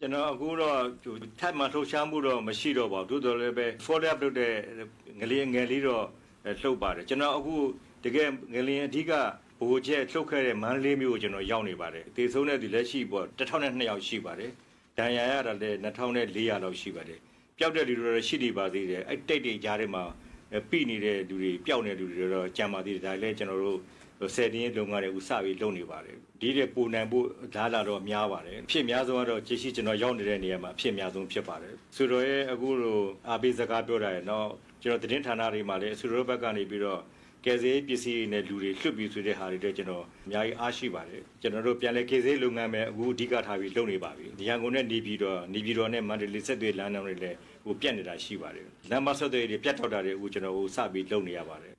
ကျွန်တော်အခုတော့ဟိုထပ်မလှုပ်ရှားမှုတော့မရှိတော့ပါဘူးသို့တော်လည်းပဲ follow up လုပ်တဲ့ငလေးငယ်လေးတော့အဲလှုပ်ပါတယ်ကျွန်တော်အခုတကယ်ငလင်းအဓိကဘိုးချက်လှုပ်ခဲ့တဲ့မန္တလေးမြို့ကိုကျွန်တော်ရောက်နေပါတယ်အသေးဆုံးတဲ့ဒီလက်ရှိပေါ့1002ယောက်ရှိပါတယ်ဒဏ်ရာရတာလည်း2400လောက်ရှိပါတယ်ပျောက်တဲ့လူတွေတော့ရှိနေပါသေးတယ်အဲ့တိတ်တွေကြားထဲမှာအဲ ပြိနေတဲ့လူတွေပျောက်နေတဲ့လူတွေတော့ကြံပါသေးတယ်ဒါလည်းကျွန်တော်တို့ဆယ်တင်းလုံငန်းတွေဥစပြီးလုပ်နေပါတယ်ဒီတဲ့ပူနိုင်ဖို့ဓာတ်လာတော့များပါတယ်အဖြစ်များဆုံးကတော့ကျေရှိကျွန်တော်ရောက်နေတဲ့နေရာမှာအဖြစ်များဆုံးဖြစ်ပါတယ်ဆိုတော့ရဲ့အခုလိုအာဘေးစကားပြောတာရယ်နော်ကျွန်တော်သတင်းဌာနတွေမှာလည်းဆူရောဘက်ကနေပြီးတော့ ကယ်ဆယ်ရေးပစ္စည်းတွေနဲ့လူတွေလွှတ်ပြီးဆိုတဲ့ဟာတွေတော့ကျွန်တော်အများကြီးအားရှိပါတယ်ကျွန်တော်တို့ပြန်လဲကယ်ဆယ်ရေးလုပ်ငန်းပဲအခုအဓိကထားပြီးလုပ်နေပါပြီရန်ကုန်နဲ့နေပြည်တော်နေပြည်တော်နဲ့မန္တလေးဆက်သွယ်လမ်းတွေလည်းဟိုပြတ်နေတာရှိပါတယ်လမ်းမဆက်သွယ်ရေးတွေပြတ်ထောက်တာတွေအခုကျွန်တော်ဟိုစပြီးလုပ်နေရပါတယ်